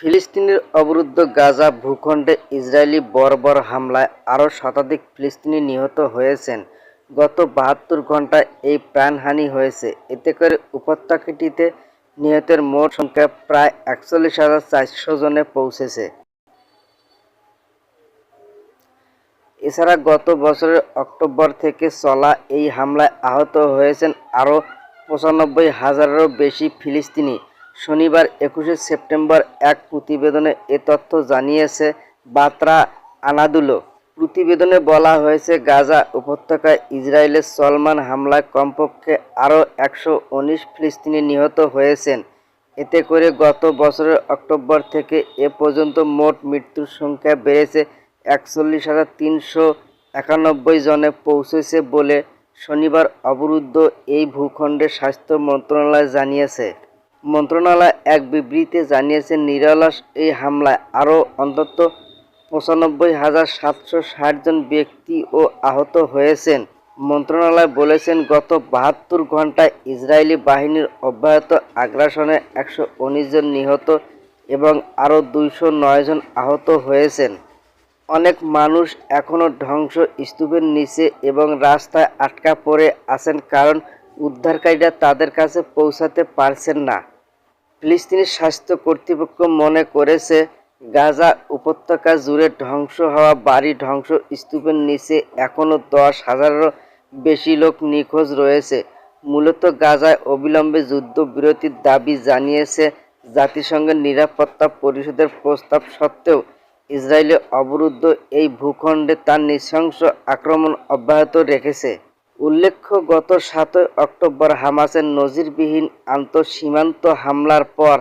ফিলিস্তিনের অবরুদ্ধ গাজা ভূখণ্ডে ইসরায়েলি বর্বর হামলায় আরও শতাধিক ফিলিস্তিনি নিহত হয়েছেন। গত বাহাত্তর ঘণ্টায় এই প্রাণহানি হয়েছে। এতে করে উপত্যকাটিতে নিহতের মোট সংখ্যা প্রায় একচল্লিশ হাজার চারশো জনে পৌঁছেছে। এছাড়া গত বছরের অক্টোবর থেকে চলা এই হামলায় আহত হয়েছেন আরও পঁচানব্বই হাজারেরও বেশি ফিলিস্তিনি। শনিবার একুশে সেপ্টেম্বর এক প্রতিবেদনে এ তথ্য জানিয়েছে বাত্রা আনাদুলো। প্রতিবেদনে বলা হয়েছে, গাজা উপত্যকায় ইসরায়েলের সলমান হামলায় কমপক্ষে আরও একশো উনিশ ফিলিস্তিনি নিহত হয়েছেন। এতে করে গত বছরের অক্টোবর থেকে এ পর্যন্ত মোট মৃত্যুর সংখ্যা বেড়েছে একচল্লিশ হাজার তিনশো একানব্বই জনে পৌঁছেছে বলে শনিবার অবরুদ্ধ এই ভূখণ্ডের স্বাস্থ্য মন্ত্রণালয় জানিয়েছে। মন্ত্রণালয় এক বিবৃতিতে জানিয়েছে, নিরলস এই হামলায় আরও অন্তত পঁচানব্বই হাজার সাতশো জন ব্যক্তি ও আহত হয়েছেন। মন্ত্রণালয় বলেছেন, গত বাহাত্তর ঘন্টায় ইসরায়েলি বাহিনীর অব্যাহত আগ্রাসনে একশো উনিশ জন নিহত এবং আরও দুইশো নয় জন আহত হয়েছেন। অনেক মানুষ এখনও ধ্বংস স্তূপের নিচে এবং রাস্তায় আটকা পড়ে আছেন কারণ উদ্ধারকারীরা তাদের কাছে পৌঁছাতে পারছেন না। ফিলিস্তিনি স্বাস্থ্য কর্তৃপক্ষ মনে করেছে, গাজা উপত্যকা জুড়ে ধ্বংস হওয়া বাড়ি ধ্বংস স্তূপের নিচে এখনও দশ হাজারেরও বেশি লোক নিখোঁজ রয়েছে। মূলত গাজায় অবিলম্বে যুদ্ধবিরতির দাবি জানিয়েছে জাতিসংঘের নিরাপত্তা পরিষদের প্রস্তাব সত্ত্বেও ইসরায়েলে অবরুদ্ধ এই ভূখণ্ডে তার নৃশংস আক্রমণ অব্যাহত রেখেছে। উল্লেখ্য, গত সাতই অক্টোবর হামাসের নজিরবিহীন আন্তঃসীমান্ত হামলার পর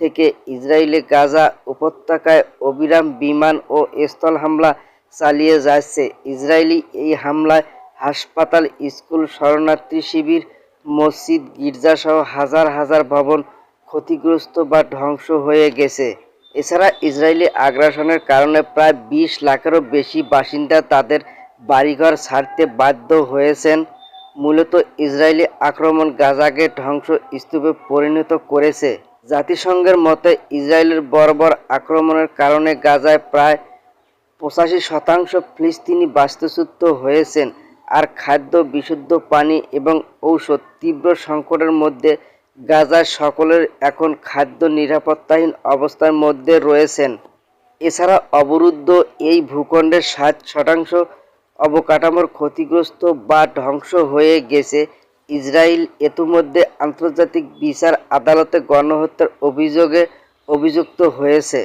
থেকে ইসরায়েলে গাজা উপত্যকায় অবিরাম বিমান ও স্থল হামলা চালিয়ে যাচ্ছে। ইসরায়েলি এই হামলায় হাসপাতাল, স্কুল, শরণার্থী শিবির, মসজিদ, গির্জাসহ হাজার হাজার ভবন ক্ষতিগ্রস্ত বা ধ্বংস হয়ে গেছে। এছাড়া ইসরায়েলি আগ্রাসনের কারণে প্রায় বিশ লাখেরও বেশি বাসিন্দা তাদের বাড়িঘর ছাড়তে বাধ্য হয়েছেন, মূলত ইসরায়েলি আক্রমণ গাজাকে ধ্বংস স্তূপে পরিণত করেছে। জাতিসংঘের মতে, ইসরায়েলের বর্বর আক্রমণের কারণে গাজায় প্রায় পঁচাশি শতাংশ ফিলিস্তিনি বাস্তুচ্যুত হয়েছেন আর খাদ্য, বিশুদ্ধ পানি এবং ঔষধ তীব্র সংকটের মধ্যে গাজার সকলের এখন খাদ্য নিরাপত্তাহীন অবস্থার মধ্যে রয়েছেন। এছাড়া অবরুদ্ধ এই ভূখণ্ডের ষাট শতাংশ অবকাঠামোর ক্ষতিগ্রস্ত বা ধ্বংস হয়ে গেছে। ইসরায়েল ইতিমধ্যে আন্তর্জাতিক বিচার আদালতে গণহত্যার অভিযোগে অভিযুক্ত হয়েছে।